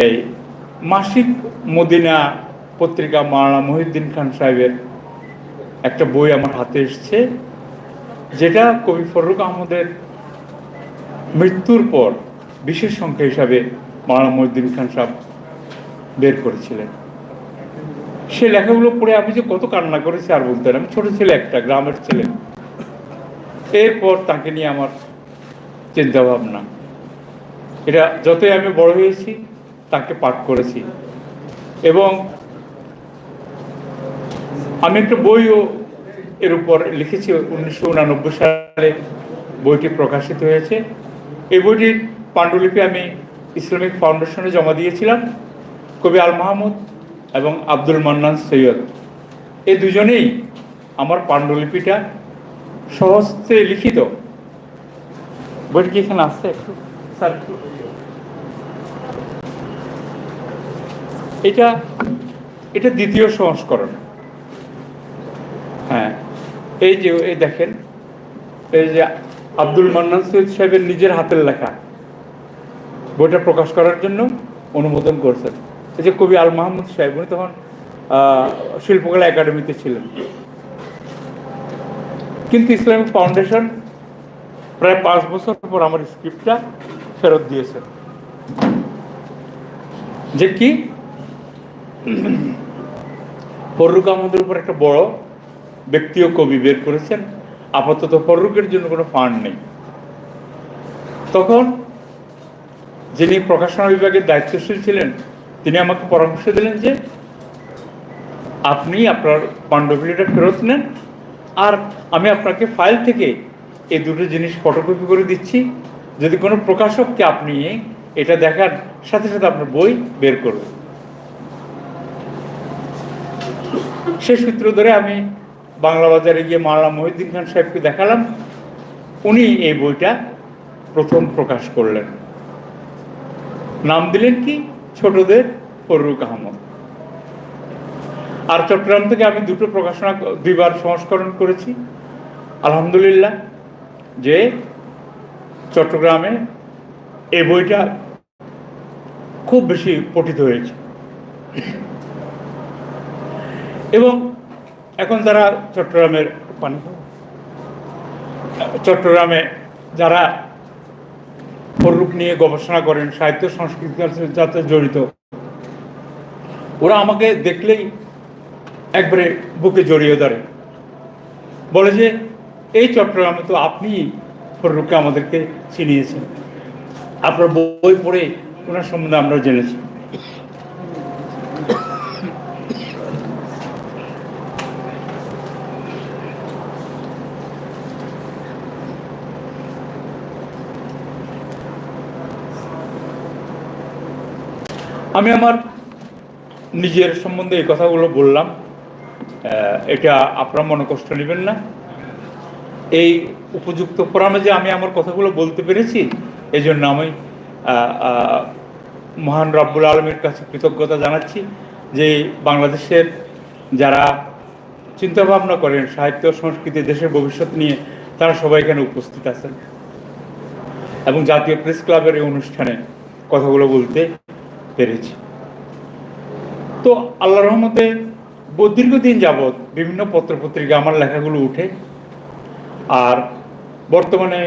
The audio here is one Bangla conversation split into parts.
এই মাসিক মদিনা পত্রিকা মাওলানা মহিউদ্দিন খান সাহেবের একটা বই আমার হাতে এসছে, যেটা কবি ফররুক আহমদের মৃত্যুর পর বিশেষ সংখ্যা হিসাবে মাওলানা মহিউদ্দিন খান সাহেব বের করেছিলেন। সে লেখাগুলো পড়ে আমি যে কত কান্না করেছি আর বলতে আমি ছোট ছেলে একটা, গ্রামের ছেলে। এরপর তাকে নিয়ে আমার চিন্তা ভাবনা এটা যতই আমি বড় হয়েছি তাকে পাঠ করেছি। এবং আমি একটা বইও এর উপর লিখেছি, উনিশশো উনানব্বই সালে বইটি প্রকাশিত হয়েছে। এই বইটির পাণ্ডুলিপি আমি ইসলামিক ফাউন্ডেশনে জমা দিয়েছিলাম, কবি আল মাহমুদ এবং আব্দুল মান্নান সৈয়দ। এই দুজনেই আমার পাণ্ডুলিপিটা সহস্তে লিখিত। বইটি কি এখানে আসছে একটু? স্যার একটু এটা এটা দ্বিতীয় সংস্করণ। হ্যাঁ এই যে, এই দেখেন, এই যে আব্দুল মান্নান সৈয়দ সাহেবের নিজের হাতের লেখা। বইটা প্রকাশ করার জন্য অনুমোদন করছেন। এই যে কবি আল মাহমুদ সাহেব, উনি তখন শিল্পকলা একাডেমিতে ছিলেন। কিন্তু ইসলামিক ফাউন্ডেশন প্রায় পাঁচ বছর পর আমার স্ক্রিপ্টটা ফেরত দিয়েছে যে কি? ফররুক আহমদের উপর একটা বড় ব্যক্তি ও কবি বের করেছেন। আপাতত ফররুকের জন্য কোনো ফান্ড নেই। তখন যিনি প্রকাশনা বিভাগের দায়িত্বশীল ছিলেন, তিনি আমাকে পরামর্শ দিলেন যে, আপনি আপনার পাণ্ডুলিপিটা ফেরত নেন আর আমি আপনাকে ফাইল থেকে এই দুটো জিনিস ফটোকপি করে দিচ্ছি। যদি কোনো প্রকাশককে আপনি এটা দেখার সাথে সাথে আপনার বই বের করবেন সে সূত্র ধরে আমি বাংলা বাজারে গিয়ে মাওলানা মহিউদ্দিন খান সাহেবকে দেখালাম। উনি এই বইটা প্রথম প্রকাশ করলেন। নাম দিলেন কি? ছোটদের ফররুক আহমদ। আর চট্টগ্রাম থেকে আমি দুটো প্রকাশনা, দুইবার সংস্করণ করেছি। আলহামদুলিল্লাহ যে চট্টগ্রামে এই বইটা খুব বেশি পঠিত হয়েছে। এবং এখন যারা চট্টগ্রামের পানি চট্টগ্রামে যারা ফররুক নিয়ে গবেষণা করেন, সাহিত্য সংস্কৃতির সাথে জড়িত, ওরা আমাকে দেখলেই একবারে বুকে জড়িয়ে ধরে। বলে যে, এই চট্টগ্রামে তো আপনি ফররুককে আমাদেরকে চিনিয়েছেন। আপনার বই পড়ে ওনার সম্বন্ধে আমরা জেনেছি। আমি আমার নিজের সম্বন্ধে এই কথাগুলো বললাম। এটা আপনার মনে কষ্ট নেবেন না। এই উপযুক্ত ফোরামে যে আমি আমার কথাগুলো বলতে পেরেছি এই জন্য আমি মহান রব্বুল আলমের কাছে কৃতজ্ঞতা জানাচ্ছি যে বাংলাদেশের যারা চিন্তা ভাবনা করেন, সাহিত্য, সংস্কৃতি, দেশের ভবিষ্যৎ নিয়ে, তারা সবাই এখানে উপস্থিত আছেন। এবং জাতীয় প্রেস ক্লাবের এই অনুষ্ঠানে কথাগুলো বলতে পেরেছি। তো আল্লাহ রহমতে দীর্ঘদিন যাবৎ বিভিন্ন পত্রপত্রিকা, আমার লেখাগুলো উঠে। আর বর্তমানে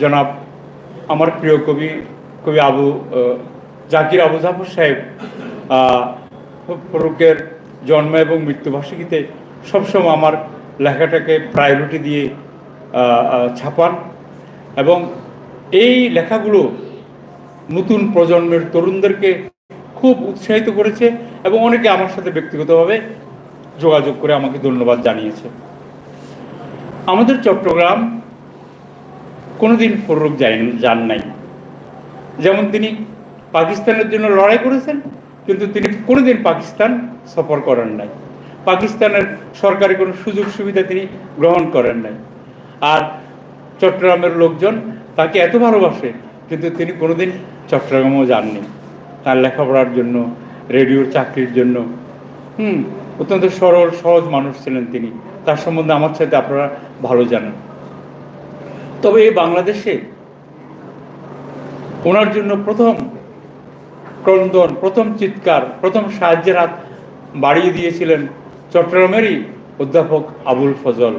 জনাব আমার প্রিয় কবি কবি আবু জাকির আবু জাফর সাহেব ফরুকের জন্ম এবং মৃত্যুবার্ষিকীতে সবসময় আমার লেখাটাকে প্রায়োরিটি দিয়ে ছাপান। এবং এই লেখাগুলো নতুন প্রজন্মের তরুণদেরকে খুব উৎসাহিত করেছে এবং অনেকে আমার সাথে ব্যক্তিগতভাবে যোগাযোগ করে আমাকে ধন্যবাদ জানিয়েছে। আমাদের চট্টগ্রাম কোনোদিন ফররুক যান নাই। যেমন তিনি পাকিস্তানের জন্য লড়াই করেছেন, কিন্তু তিনি কোনোদিন পাকিস্তান সফর করেন নাই। পাকিস্তানের সরকারি কোনো সুযোগ সুবিধা তিনি গ্রহণ করেন নাই। আর চট্টগ্রামের লোকজন তাকে এত ভালোবাসে, কিন্তু তিনি কোনোদিন চট্টগ্রামেও যাননি। তার লেখাপড়ার জন্য, রেডিওর চাকরির জন্য। হুম, অত্যন্ত সরল, সহজ মানুষ ছিলেন তিনি। তার সম্বন্ধে আমার সাথে আপনারা ভালো জানেন। তবে এই বাংলাদেশে ওনার জন্য প্রথম ক্রন্দন, প্রথম চিৎকার, প্রথম সাহায্যের হাত বাড়িয়ে দিয়েছিলেন চট্টগ্রামেরই অধ্যাপক আবুল ফজল।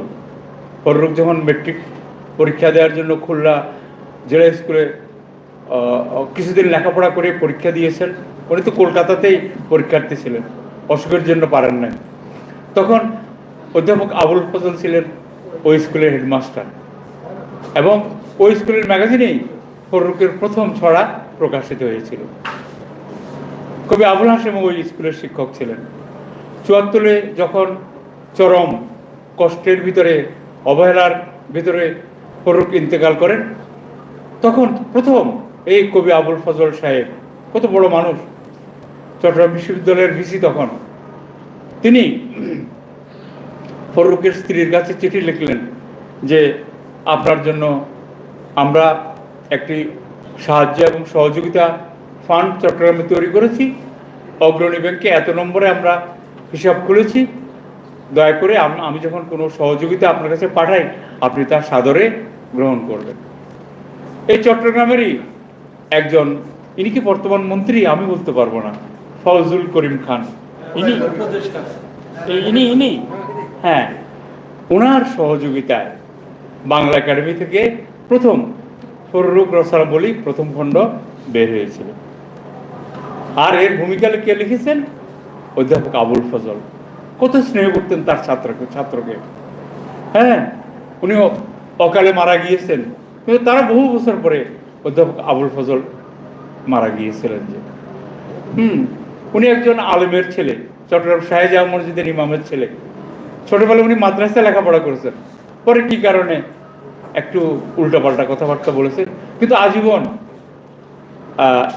ফররুখ যখন মেট্রিক পরীক্ষা দেওয়ার জন্য খুলনা জেলা স্কুলে কিছুদিন লেখাপড়া করে পরীক্ষা দিয়েছেন। উনি তো কলকাতাতেই পরীক্ষার্থী ছিলেন। অসুখের জন্য পারেন নাই। তখন অধ্যাপক আবুল ফজল ছিলেন ওই স্কুলের হেডমাস্টার। এবং ওই স্কুলের ম্যাগাজিনেই ফররুকের প্রথম ছড়া প্রকাশিত হয়েছিল। কবি আবুল হাসেম ওই স্কুলের শিক্ষক ছিলেন। চুয়াত্তরে যখন চরম কষ্টের ভিতরে, অবহেলার ভিতরে ফররুক ইন্তেকাল করেন, তখন প্রথম এই কবি আবুল ফজল সাহেব, কত বড় মানুষ। চট্টগ্রাম বিশ্ববিদ্যালয়ের ভিসি তখন। তিনি ফররুকের স্ত্রীর কাছে চিঠি লিখলেন যে, আপনার জন্য আমরা একটি সাহায্য এবং সহযোগিতা ফান্ড চট্টগ্রামে তৈরি করেছি। অগ্রণী ব্যাংকে এত নম্বরে আমরা হিসাব খুলেছি। দয়া করে আমি যখন কোনো সহযোগিতা আপনার কাছে পাঠাই, আপনি তা সাদরে গ্রহণ করবেন। এই চট্টগ্রামেরই একজন, ইনি কি বর্তমান মন্ত্রী? আমি বলতে পারব না। ফজলুল করিম খান। ইনি ইনি ইনি? হ্যাঁ। ওনার সহযোগিতায় বাংলা একাডেমি থেকে প্রথম ফররুক বলি প্রথম খণ্ড বের হয়েছিল। আর এর ভূমিকা কে লিখেছেন? অধ্যাপক আবুল ফজল। কত স্নেহ করতেন তার ছাত্রকে ছাত্রকে। হ্যাঁ উনি অকালে মারা গিয়েছেন। কিন্তু তারা বহু বছর পরে অধ্যাপক আবুল ফজল মারা গিয়েছিলেন যে। হুম, উনি একজন আলেমের ছেলে, চট্টগ্রাম শাহজাহ মসজিদের ইমামের ছেলে। ছোটবেলায় উনি মাদ্রাসায় লেখাপড়া করেছেন। পরে কি কারণে একটু উল্টাপাল্টা কথাবার্তা বলেছেন? কিন্তু আজীবন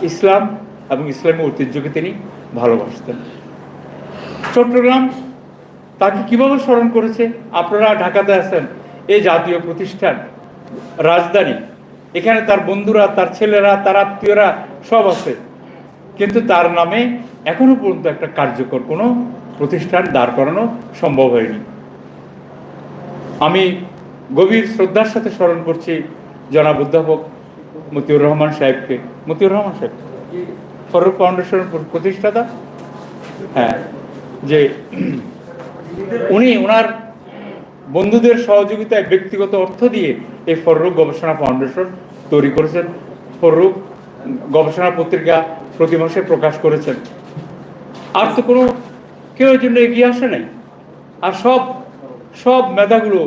ইসলাম এবং ইসলামী ঐতিহ্যকে তিনি ভালোবাসতেন। চট্টগ্রাম তাকে কীভাবে স্মরণ করেছে? আপনারা ঢাকাতে আছেন, এই জাতীয় প্রতিষ্ঠান, রাজধানী। এখানে তার বন্ধুরা, তার ছেলেরা, তার আত্মীয়রা সব আছে। কিন্তু তার নামে এখনও পর্যন্ত একটা কার্যকর কোনো প্রতিষ্ঠান দাঁড় করানো সম্ভব হয়নি। আমি গভীর শ্রদ্ধার সাথে স্মরণ করছি জনাব অধ্যাপক মতিউর রহমান সাহেবকে। মতিউর রহমান সাহেব, ফরুক ফাউন্ডেশনের প্রতিষ্ঠাতা? হ্যাঁ যে উনি ওনার বন্ধুদের সহযোগিতায় ব্যক্তিগত অর্থ দিয়ে এই ফররুক গবেষণা ফাউন্ডেশন তৈরি করেছেন। ফররুক গবেষণা পত্রিকা প্রতি মাসে প্রকাশ করেছেন। আর তো কোনো কেউ জন্য এগিয়ে আসে নাই। আর সব সব মেধাগুলো,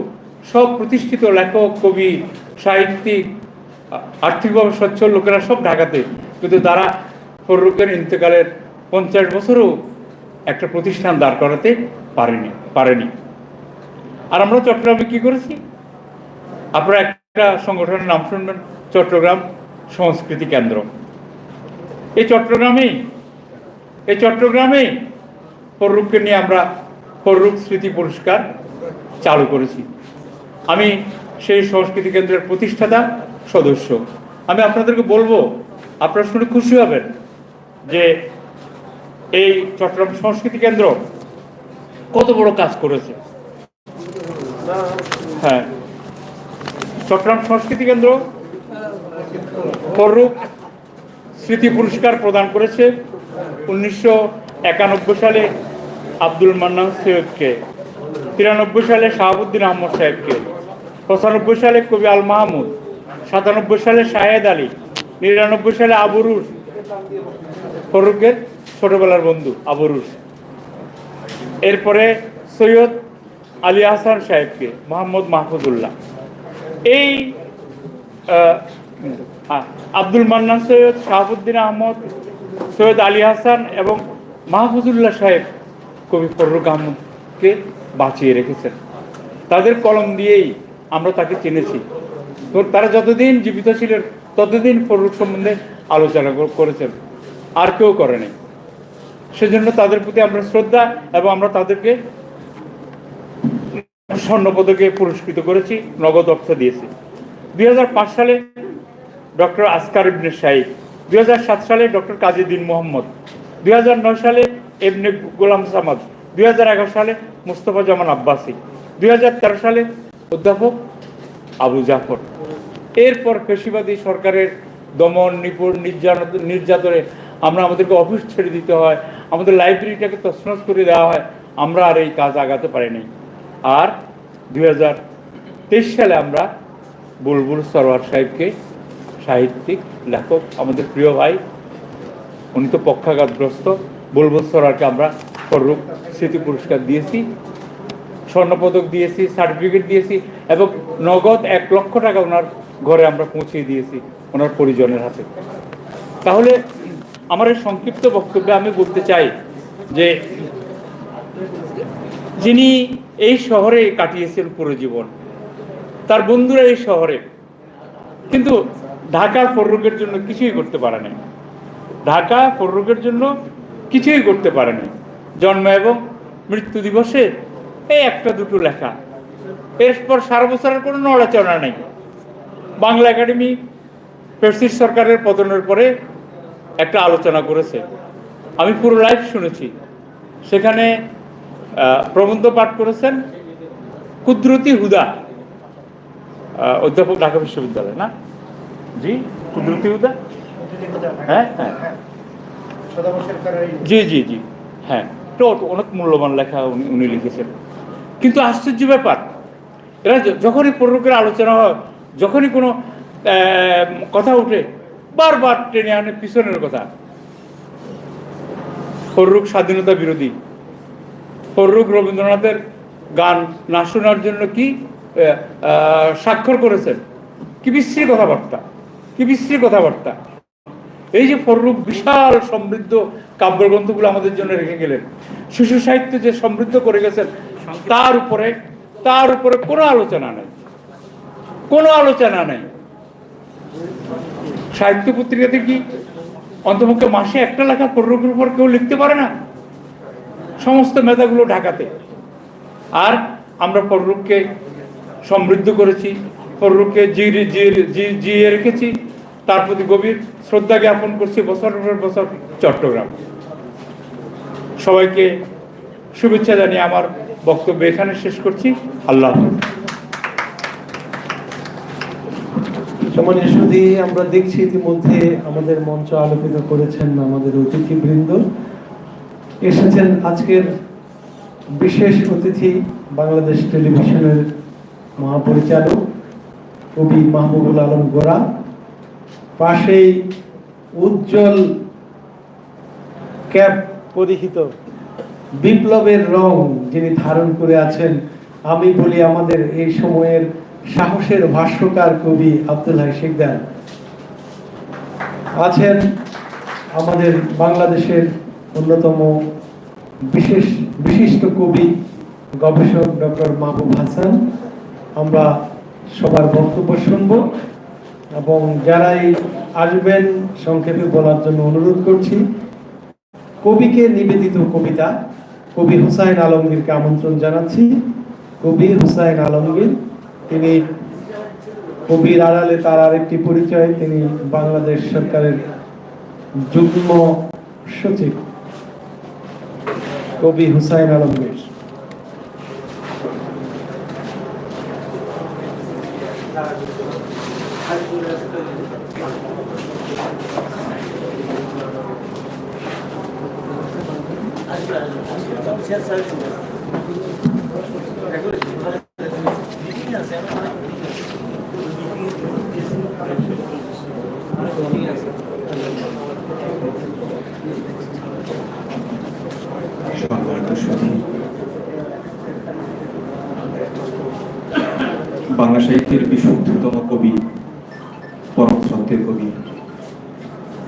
সব প্রতিষ্ঠিত লেখক, কবি, সাহিত্যিক, আর্থিকভাবে সচ্ছল লোকেরা সব ঢাকাতে। কিন্তু তারা ফররুকের ইন্তেকালের পঞ্চাশ বছরও একটা প্রতিষ্ঠান দাঁড় করাতে পারেনি পারেনি। আর আমরা চট্টগ্রামে কি করেছি? আপনারা একটা সংগঠনের নাম শুনবেন, চট্টগ্রাম সংস্কৃতি কেন্দ্র। এই চট্টগ্রামেই এই চট্টগ্রামেই ফররুখকে নিয়ে আমরা ফররুখ স্মৃতি পুরস্কার চালু করেছি। আমি সেই সংস্কৃতি কেন্দ্রের প্রতিষ্ঠাতা সদস্য। আমি আপনাদেরকে বলব, আপনারা শুনে খুশি হবেন যে এই চট্টগ্রাম সংস্কৃতি কেন্দ্র কত বড় কাজ করেছে। হ্যাঁ। চট্টগ্রাম সংস্কৃতি কেন্দ্র ফররুখ স্মৃতি পুরস্কার প্রদান করেছে উনিশশো একানব্বই সালে আব্দুল মান্নান সৈয়দকে, তিরানব্বই সালে শাহাবুদ্দিন আহমদ সাহেবকে, পঁচানব্বই সালে কবি আল মাহমুদ, সাতানব্বই সালে শাহেদ আলী, নিরানব্বই সালে আবুরুস ফরুকের ছোটবেলার বন্ধু আবুরুস এরপরে সৈয়দ আলী হাসান সাহেবকে, মোহাম্মদ মাহফুজুল্লাহ। এই আব্দুল মান্নান সৈয়দ, শাহাবুদ্দিন আহমদ, সৈয়দ আলী হাসান এবং মাহফুজুল্লাহ সাহেব কবি ফররুক আহমদকে বাঁচিয়ে রেখেছেন। তাদের কলম দিয়েই আমরা তাকে চিনেছি। তারা যতদিন জীবিত ছিলেন, ততদিন ফররুক সম্বন্ধে আলোচনা করেছেন। আর কেউ করেনি সেজন্য তাদের প্রতি আমরা শ্রদ্ধা এবং আমরা তাদেরকে স্বর্ণপদকে পুরস্কৃত করেছি, নগদ অর্থ দিয়েছি। দুই হাজার পাঁচ সালে ডক্টর আসকার ইবনে শাহিদ দুই হাজার সাত সালে ডক্টর কাজীদ্দিন মোহাম্মদ, দুই হাজার নয় সালে এমনি গোলাম সামাদ, দুই হাজার এগারো সালে মুস্তফা জামান আব্বাসি, দুই হাজার তেরো সালে অধ্যাপক আবু জাফর। এরপর পেশিবাদী সরকারের দমন, নিপুণ নির্যাতন নির্যাতনে আমরা আমাদেরকে অফিস ছেড়ে দিতে হয়, আমাদের লাইব্রেরিটাকে তছনছ করে দেওয়া হয়, আমরা আর এই কাজ আগাতে পারিনি আর দুই হাজার তেইশ সালে আমরা বুলবুল সরোয়ার সাহেবকে সাহিত্যিক, লেখক আমাদের প্রিয় ভাই, উনি তো পক্ষাঘাতগ্রস্ত, বুলবুল সরোয়ারকে আমরা ফররূপ স্মৃতি পুরস্কার দিয়েছি, স্বর্ণপদক দিয়েছি, সার্টিফিকেট দিয়েছি এবং নগদ এক লক্ষ টাকা ওনার ঘরে আমরা পৌঁছে দিয়েছি ওনার পরিজনের হাতে। তাহলে আমার এই সংক্ষিপ্ত বক্তব্যে আমি বলতে চাই যে যিনি এই শহরে কাটিয়েছেন পুরো জীবন। তার বন্ধুরা এই শহরে। কিন্তু ঢাকা ফররুকের জন্য কিছুই করতে পারে নাই। ঢাকা ফররুকের জন্য কিছুই করতে পারে নাই। জন্ম এবং মৃত্যু দিবসে এই একটা দুটো লেখা। এরপর সারা বছরের কোনো নড়াচড়া নেই। বাংলা একাডেমি ফেরসিস সরকারের পতনের পরে একটা আলোচনা করেছে। আমি পুরো লাইভ শুনেছি। সেখানে প্রবন্ধ পাঠ করেছেন কুদরতি হুদা অধ্যাপক ঢাকা বিশ্ববিদ্যালয়, না? জি, কুদরতি হুদা? হ্যাঁ হ্যাঁ। জি জি জি। হ্যাঁ তো অনেক মূল্যবান লেখা উনি লিখেছেন। কিন্তু আশ্চর্য ব্যাপার, এরা যখনই পূর্বকের আলোচনা হয়, যখনই কোনো কথা উঠে, বারবার টেনে আনে পিছনের কথা। ফররুক স্বাধীনতা বিরোধী। ফররুক রবীন্দ্রনাথের গান না শোনার জন্য কি স্বাক্ষর করেছেন? কি বিশ্রী কথাবার্তা, কি বিশ্রী কথাবার্তা। এই যে ফররুক বিশাল সমৃদ্ধ কাব্যগ্রন্থগুলো আমাদের জন্য রেখে গেলেন। শিশু সাহিত্য যে সমৃদ্ধ করে গেছেন, তার উপরে তার উপরে কোনো আলোচনা নেই। কোনো আলোচনা নেই। সাহিত্য পত্রিকাতে কি অন্তপক্ষে মাসে একটা লেখা ফররুকের উপর কেউ লিখতে পারে না? সমস্ত মেধাগুলো ঢাকাতে। আর আমরা ফররুককে সমৃদ্ধ করেছি ফররুককে জি, জি- জিয়ে রেখেছি। তার প্রতি গভীর শ্রদ্ধা জ্ঞাপন করছি বছরের পর বছর চট্টগ্রাম। সবাইকে শুভেচ্ছা জানিয়ে আমার বক্তব্য এখানে শেষ করছি। আল্লাহ। সম্মানীয় সুধী আমরা দেখছি ইতিমধ্যে আমাদের মঞ্চ আলোকিত করেছেন আমাদের অতিথিবৃন্দ। এসেছেন আজকের বিশেষ অতিথি বাংলাদেশ টেলিভিশনের মহাপরিচালক কবি মাহবুবুল আলম গোরা। পাশেই উজ্জ্বল ক্যাপ পরিহিত বিপ্লবের রং যিনি ধারণ করে আছেন, আমি বলি আমাদের এই সময়ের সাহসের ভাষ্যকার কবি আব্দুল হাই শিকদার। আছেন আমাদের বাংলাদেশের অন্যতম বিশেষ বিশিষ্ট কবি, গবেষক ডক্টর মাহবুব হাসান। আমরা সবার বক্তব্য শুনব এবং যারাই আসবেন সংক্ষেপে বলার জন্য অনুরোধ করছি, কবিকে নিবেদিত কবিতা, কবি হুসাইন আলমগীরকে আমন্ত্রণ জানাচ্ছি। কবি হুসাইন আলমগীর, তিনি কবির আড়ালে তার আরেকটি পরিচয়, তিনি বাংলাদেশ সরকারের যুগ্ম সচিব। কবি হুসাইন আলমগীর সম্মানিত সুধী বাংলা সাহিত্যের বিশুদ্ধতম কবি, পরম সত্যের কবি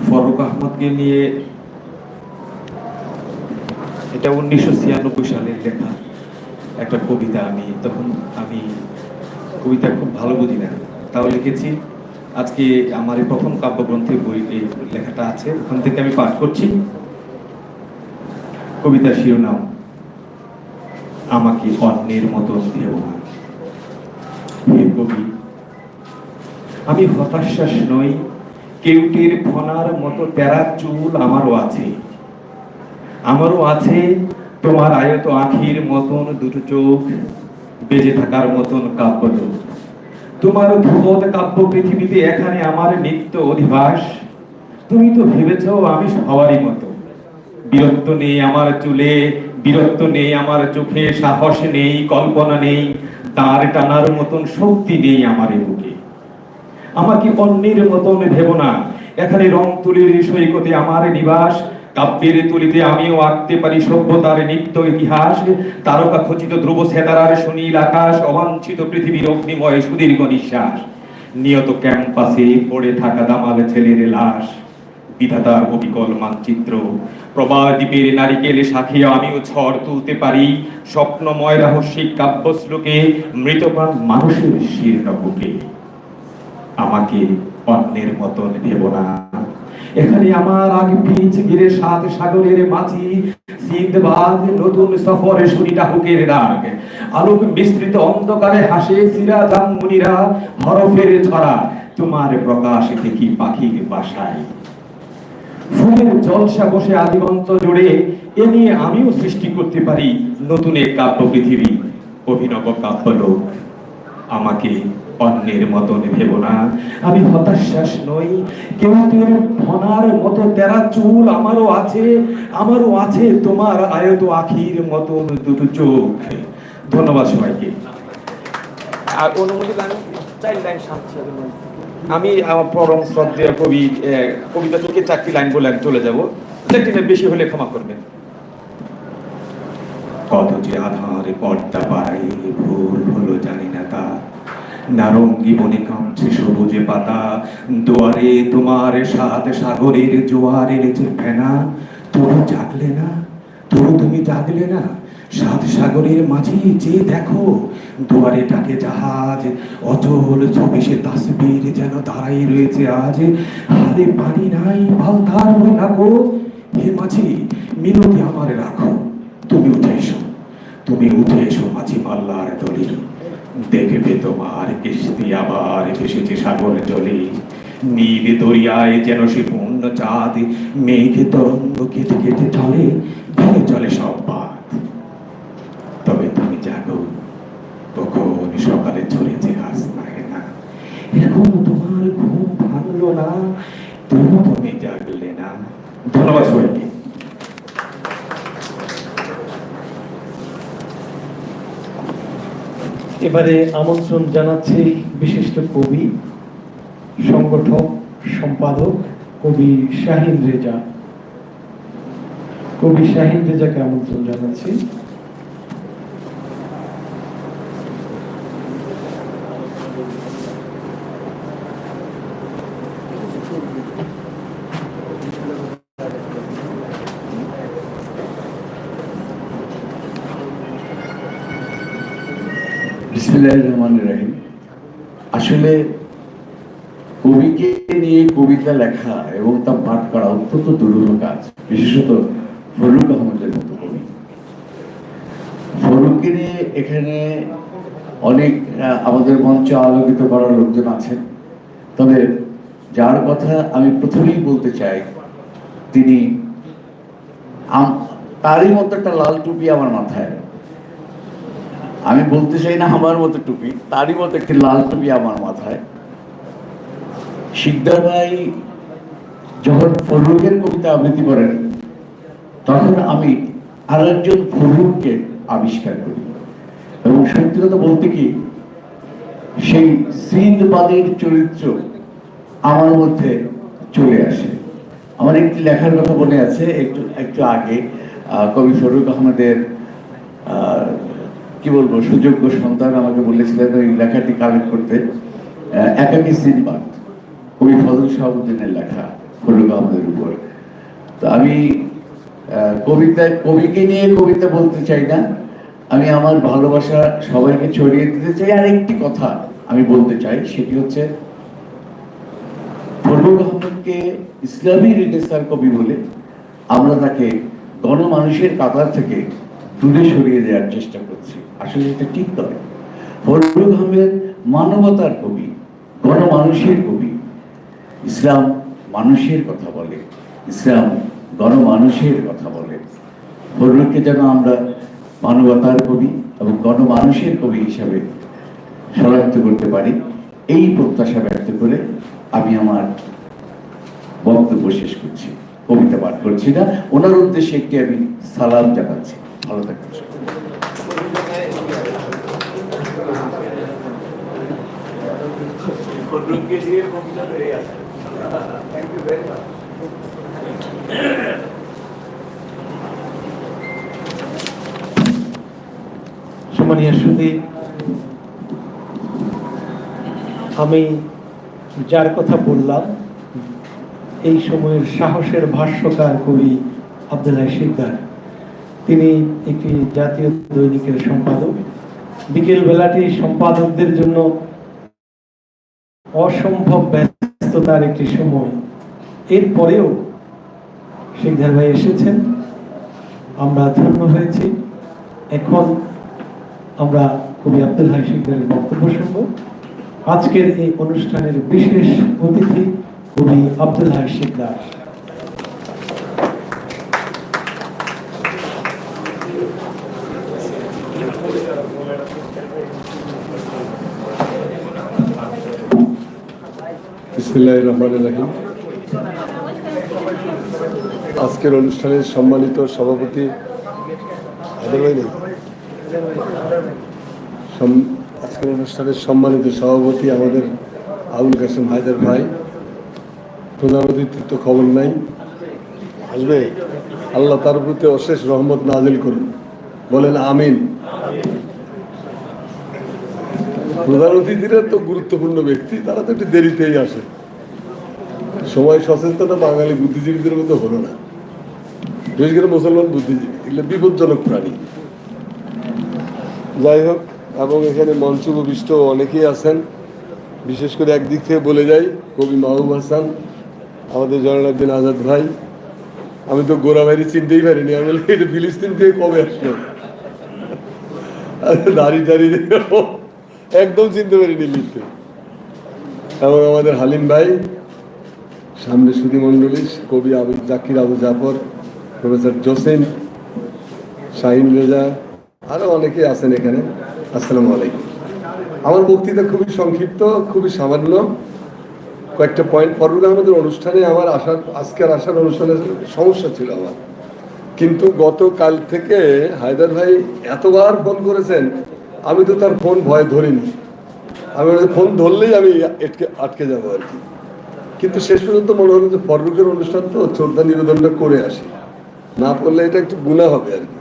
ফরুক আহমদকে নিয়ে এটা উনিশশো ছিয়ানব্বই সালের লেখা একটা কবিতা আমি, তখন আমি কবিতা খুব ভালো বুঝি না, তাও লিখেছি। আজকে আমার এই প্রথম কাব্যগ্রন্থের বই, এই লেখাটা আছে, ওখান থেকে আমি পাঠ করছি। কবিতা শিরোনাম, আমাকে অন্যের মতো দেব না হে কবি আমি হতাশ্বাস নই, কেউটির ফনার মতো তেরা চুল আমারও আছে। আমারও আছে তোমার আয়ত আখির মতন দুটো চোখ বেজে থাকার মতন কাব্য তোমার ধ্রুবত কাব্য পৃথিবীতে এখানে আমার নিত্য অধিবাস। তুমি তো ভেবেছো আমি সবারই মতো। বিরক্ত নেই আমার চুলে, বিরক্ত নেই আমার চোখে সাহস নেই, কল্পনা নেই, তার টানার মতন শক্তি নেই আমার বুকে। আমাকে অন্যের মতন ভেব না? এখানে রং তুলির সৈকতে আমার নিবাস। কাব্যের তুলিতে আমিও আঁকতে পারি সভ্যতার নিত্য ইতিহাস। তারকা খচিত ধ্রুব সেতারার সুনীল আকাশ, অবাঞ্ছিত পৃথিবীর অগ্নিময় সুদীর্ঘ নিঃশ্বাস। নিয়ত ক্যাম্পাসে পড়ে থাকা দামাল ছেলের লাশ। বিধাতার অবিকল মানচিত্র। প্রবাহ দ্বীপের নারিকেল শাখে আমিও ঝড় তুলতে পারি। স্বপ্নময় রহস্যিক কাব্যশ্লোকে মৃতপ্রাণ মানুষের শীর্ণ বুকে আমাকে অন্যের মতন ভেব না। এখানে আমার আগে পিচ গিরে সাত সাগরের মাঝি নতুন সফরে শুনি ডাহুকের ডাক। আলোক অন্ধকারে হাসে সিরা জামুনিরা হরফের ছড়া, তোমার প্রকাশ দেখি পাখির বাসায়। ফুলের জলসা বসে আদিবন্ত জুড়ে, এ নিয়ে আমিও সৃষ্টি করতে পারি নতুন এক কাব্য পৃথিবী, অভিনব কাব্যলোক আমাকে অন্যের মতন ভেব না। আমি হতাশ্বাস নই। কেউ তোর ফনার মতো তেরা চুল আমারও আছে আমারও আছে তোমার আয়ত আখির মতন দুটো চোখ। ধন্যবাদ সবাইকে। আর অনুমতি চার লাইন আমি আমার পরম শ্রদ্ধেয় কবি কবিতা থেকে চারটি লাইন বলে আমি চলে যাব। চারটি লাইন বেশি হলে ক্ষমা করবেন। কত যে আধার পর্দা পাড়াই ভুল হলো জানি না তা। নারঙ্গি বনে কাঁপছে সবুজে পাতা, দুয়ারে তোমার সাত সাগরের জোয়ারের যে ফেনা, তবু জাগলে না, তবু তুমি জাগলে না, সাত সাগরের মাঝে যে দেখো, দুয়ারে ডাকে জাহাজ, অচল ছবি সে তাসবির যেন দাঁড়াই রয়েছে আজ হারে পানি নাই পালধার হয়ে রাখো হে মাঝি মিনতি আমার রাখো, তুমি উঠে এসো, তুমি উঠে এসো মাঝি পাল্লার দলি দেখবে তোমার কিস্তি আবার ভেসেছে সাগর জলে। নীল দরিয়ায় যেন সে পূর্ণ চাঁদ, মেঘে তরঙ্গ কেটে কেটে চলে ভেঙে চলে সব বাদ তবে তুমি জাগো কখন সকালে ঝরেছে হাস লাগে না। এখন তোমার ঘুম ভাঙলো না তুমি জাগলে না। ধন্যবাদ সবাইকে। এবারে আমন্ত্রণ জানাচ্ছি বিশিষ্ট কবি, সংগঠক, সম্পাদক কবি শাহিন রেজা। কবি শাহিন রেজাকে আমন্ত্রণ জানাচ্ছি। বিসমিল্লাহির রহমানির রহিম। আসলে কবিকে নিয়ে কবিতা লেখা এবং তা পাঠ করা অত্যন্ত দুরূহ কাজ, বিশেষত ফরুক আহমদের মতো কবি। ফরুককে নিয়ে এখানে অনেক আমাদের মঞ্চ আলোকিত করার লোকজন আছেন। তবে যার কথা আমি প্রথমেই বলতে চাই, তিনি তারই মতো একটা লাল টুপি আমার মাথায়। আমি বলতে চাই না আমার মতো টুপি তারই মতো একটি লাল টুপি আমার মাথায়। শিকদার ভাই যখন ফরুকের কবিতা আবৃত্তি করেন তখন আমি আর একজন ফরুককে আবিষ্কার করি। এবং সত্যি কথা বলতে কি সেই সিন্ধবাদের চরিত্র আমার মধ্যে চলে আসে। আমার একটি লেখার কথা মনে আছে একটু একটু আগে কবি ফরুক আহমেদের আহ, কি বলব, সুযোগ্য সন্তান আমাকে বলেছিলেন ওই লেখাটি কালেক্ট করতে। একাকী সিনবাদ কবি ফজল শাহাবুদ্দিনের লেখা ফরুক আহমেদের উপর। তো আমি কবিতা, কবিকে নিয়ে কবিতা বলতে চাই না। আমি আমার ভালোবাসা সবাইকে ছড়িয়ে দিতে চাই। আর একটি কথা আমি বলতে চাই, সেটি হচ্ছে ফরুক আহমেদকে ইসলামী রেনেসার কবি বলে আমরা তাকে গণমানুষের কাতার থেকে দূরে সরিয়ে দেওয়ার চেষ্টা করছি। আসলে এটা ঠিক নয় ফরুক আহমেদ মানবতার কবি, গণমানুষের কবি, ইসলাম মানুষের কথা বলে, ইসলাম গণমানুষের কথা বলে। ফরুককে যেন আমরা মানবতার কবি এবং গণমানুষের কবি হিসাবে শনাক্ত করতে পারি, এই প্রত্যাশা ব্যক্ত করে আমি আমার বক্তব্য শেষ করছি। কবিতা পাঠ করছি না। ওনার উদ্দেশ্যে একটি আমি সালাম জানাচ্ছি। ভালো থাকবেন। সম্মানীয় সুদী আমি যার কথা বললাম, এই সময়ের সাহসের ভাষ্যকার কবি আব্দুল্লাহ শিকদার। তিনি একটি জাতীয় দৈনিকের সম্পাদক। বিকেল বেলাটি সম্পাদকদের জন্য অসম্ভব ব্যস্ততার একটি সময়। এরপরেও শিকদার ভাই এসেছেন। আমরা ধন্য হয়েছি। এখন আমরা কবি আব্দুল হাই শিকদারের বক্তব্য শুনব। আজকের এই অনুষ্ঠানের বিশেষ অতিথি কবি আব্দুল হাই শিকদার। বিসমিল্লাহির রহমানির রহিম আজকের অনুষ্ঠানের সম্মানিত সভাপতি আজকের অনুষ্ঠানের সম্মানিত সভাপতি আমাদের আবুল কাসেম হায়দার ভাই। প্রধান অতিথির তো খবর নাই। আসবে? আল্লাহ তার প্রতি অশেষ রহমত নাজিল করুন। বলেন আমিন। প্রধান অতিথিরা তো গুরুত্বপূর্ণ ব্যক্তি, তারা তো একটু দেরিতেই আসে। সময় সচেতনতা বাঙালি বুদ্ধিজীবীদের মতো হলো না। বিশেষ করে মুসলমান বুদ্ধিজীবী, এগুলো বিপজ্জনক প্রাণী। যাই হোক, এবং এখানে মঞ্চ উপবিষ্ট অনেকেই আছেন। বিশেষ করে একদিক থেকে বলে যাই, কবি মাহবুব হাসান, আমাদের জয়নাল আব্দিন আজাদ ভাই। আমি তো গোরা চিনতেই পারিনি, আমি বলি এটা ফিলিস্তিন থেকে কবে আসলো? দাড়ি দাড়ি একদম চিনতে পারিনি লিখতে। এবং আমাদের হালিম ভাই সামনে মণ্ডলী, কবি আবু জাকির আবু জাফর, প্রফেসর জোসেন শাহিন রেজা আরও অনেকে আছেন এখানে। আসসালামু আলাইকুম। আমার বক্তৃতা খুবই সংক্ষিপ্ত, খুবই সামান্য। কয়েকটা পয়েন্ট ফরুক আহমদের অনুষ্ঠানে আমার আসার, আজকের আসার অনুষ্ঠানে সমস্যা ছিল আমার। কিন্তু গতকাল থেকে হায়দার ভাই এতবার ফোন করেছেন, আমি তো তার ফোন ভয় ধরিনি। আমি ফোন ধরলেই আমি আটকে আটকে যাব আর কি। কিন্তু শেষ পর্যন্ত মনে হলো যে ফররুকের অনুষ্ঠান তো শ্রদ্ধা নিবেদনটা করে আসি। না করলে এটা একটু গুণা হবে আর কি।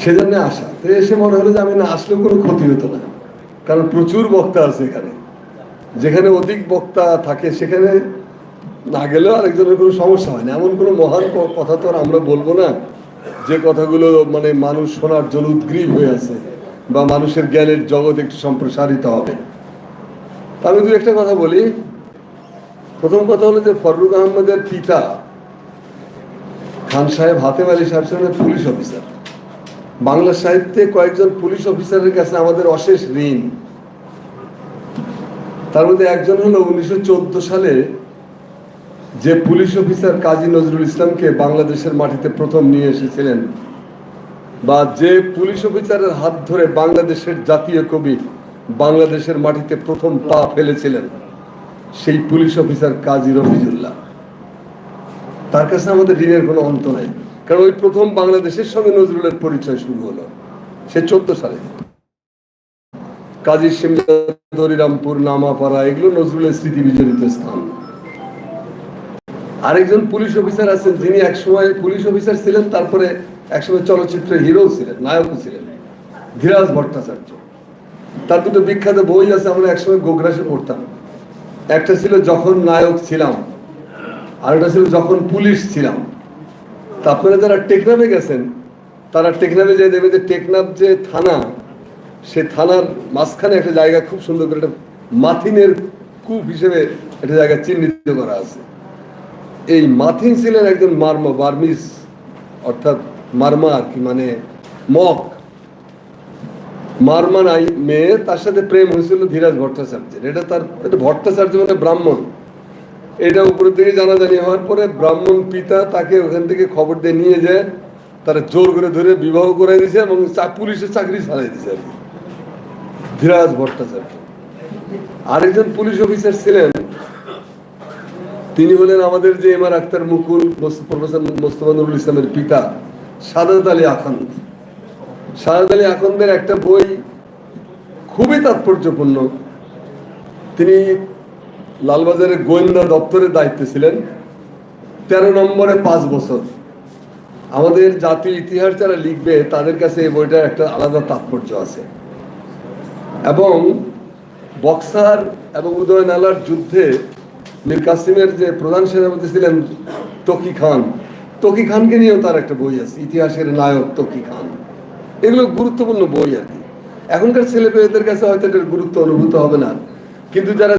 সেজন্য আসা। তো এসে মনে হলো যে আমি না আসলেও কোনো ক্ষতি হতো না। কারণ প্রচুর বক্তা আছে এখানে। যেখানে অধিক বক্তা থাকে, সেখানে না গেলেও আরেকজনের কোনো সমস্যা হয় না। এমন কোনো মহান কথা তো আর আমরা বলব না। যে কথাগুলো মানে মানুষ শোনার জন্য উদ্গ্রীব হয়ে আছে বা মানুষের জ্ঞানের জগৎ একটু সম্প্রসারিত হবে। আমি দু একটা কথা বলি। প্রথম কথা হলো যে ফররুক আহমদের পিতা খান সাহেব হাতেম আলী সাহেব ছিলেন পুলিশ অফিসার। বাংলা সাহিত্যে কয়েকজন পুলিশ অফিসারের কাছে আমাদের অশেষ ঋণ। তার মধ্যে একজন হলো উনিশশো চোদ্দ সালে যে পুলিশ অফিসার কাজী নজরুল ইসলামকে বাংলাদেশের মাটিতে প্রথম নিয়ে এসেছিলেন বা যে পুলিশ অফিসারের হাত ধরে বাংলাদেশের জাতীয় কবি বাংলাদেশের মাটিতে প্রথম পা ফেলেছিলেন। সেই পুলিশ অফিসার কাজী রফিজুল্লাহ। তার কাছে আমাদের ঋণের কোনো অন্ত নাই। কারণ ওই প্রথম বাংলাদেশের সঙ্গে নজরুলের পরিচয় শুরু হলো, সে চোদ্দ সালে। কাজী সিমলা নামাপাড়া, এগুলো নজরুলের স্মৃতি বিজড়িত স্থান। আরেকজন পুলিশ অফিসার আছেন, যিনি একসময় পুলিশ অফিসার ছিলেন, তারপরে একসময় চলচ্চিত্রের হিরো ছিলেন নায়কও ছিলেন, ধীরাজ ভট্টাচার্য। তার দুটো বিখ্যাত বই আছে, আমরা একসময় গোগ্রাসে পড়তাম। একটা ছিল যখন নায়ক ছিলাম আর একটা ছিল যখন পুলিশ ছিলাম। তা আপনারা যারা টেকনাফে গেছেন, তারা টেকনাফে যে দেবে যে টেকনাফ যে থানা, সে থানার মাঝখানে একটা জায়গা খুব সুন্দর করে একটা মাথিনের কূপ হিসেবে একটা জায়গা চিহ্নিত করা আছে। এই মাথিন ছিলেন একজন মার্মা বার্মিস অর্থাৎ মার্মা আর কি মানে মক মারমা নাই মেয়ে তার সাথে প্রেম হয়েছিল ধীরাজ ভট্টাচার্যের। এটা তার এটা ভট্টাচার্য মানে ব্রাহ্মণ। এটা উপরের দিকে জানাজানি হওয়ার পরে ব্রাহ্মণ পিতা তাকে ওখান থেকে খবর দিয়ে নিয়ে যায়, তারা জোর করে ধরে বিবাহ করে দিয়েছে এবং পুলিশের চাকরি ছাড়াই দিয়েছে আর কি। ধীরাজ ভট্টাচার্য। আরেকজন পুলিশ অফিসার ছিলেন, তিনি হলেন আমাদের যে M R Akhtar Mukul professor Mostafa Nurul ইসলামের পিতা, সাদাত আলী আখান্দ সাদাত আলী আখন্দের একটা বই খুবই তাৎপর্যপূর্ণ। তিনি লালবাজারের গোয়েন্দা দপ্তরের দায়িত্বে ছিলেন। তেরো নম্বরে পাঁচ বছর। আমাদের জাতীয় ইতিহাস যারা লিখবে, তাদের কাছে এই বইটার একটা আলাদা তাৎপর্য আছে। এবং বক্সার এবং উদয়নালার যুদ্ধে মীর কাসিমের যে প্রধান সেনাপতি ছিলেন তকি খান, তকি খানকে নিয়েও তার একটা বই আছে, ইতিহাসের নায়ক তকি খান। এগুলো গুরুত্বপূর্ণ বই আর কি। এখনকার ছেলে পেয়েদের কাছে হয়তো এটার গুরুত্ব অনুভূত হবে না। কিন্তু যারা